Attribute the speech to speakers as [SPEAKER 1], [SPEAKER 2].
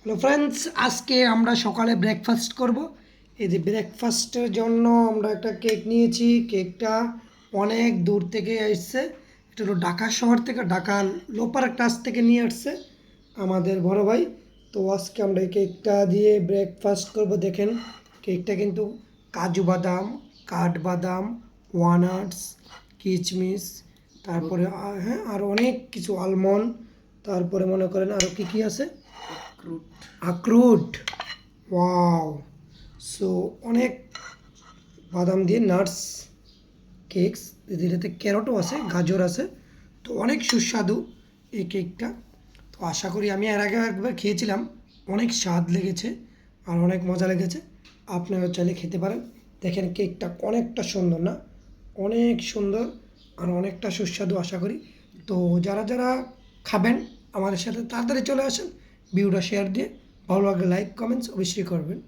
[SPEAKER 1] Hello friends আজকে আমরা সকালে ব্রেকফাস্ট করব। এই যে ব্রেকফাস্টের জন্য আমরা একটা কেক নিয়েছি। কেকটা অনেক দূর থেকে এসছে। এটা হলো ঢাকা শহর থেকে, ঢাকা লোপার টাচ থেকে নিয়ে আসছে আমাদের বড় ভাই। তো আজকে আমরা এই কেকটা দিয়ে ব্রেকফাস্ট করব। দেখেন কেকটা কিন্তু কাজু বাদাম, কাঠবাদাম ওয়ানাটস কিচমিচ, তারপরে হ্যাঁ আর অনেক কিছু আলমন্ড তারপরে মনে করেন আরও কী কী আছে? আখরুট। ওয়াও। সো অনেক বাদাম দিয়ে নাটস কেকস এটাতে ক্যারটও আছে, গাজর আছে, তো অনেক সুস্বাদু এই কেকটা তো আশা করি আমি এর আগে একবার খেয়েছিলাম, অনেক স্বাদ লেগেছে আর অনেক মজা লেগেছে। আপনারা চাইলে খেতে পারেন। দেখেন কেকটা অনেকটা সুন্দর না? অনেক সুন্দর আর অনেকটা সুস্বাদু আশা করি। তো যারা যারা খাবেন, আমাদের সাথে তাড়াতাড়ি চলে আসেন। ভিডিওটা শেয়ার দিয়ে ভালো লাগলে লাইক কমেন্টস অবশ্যই করবেন।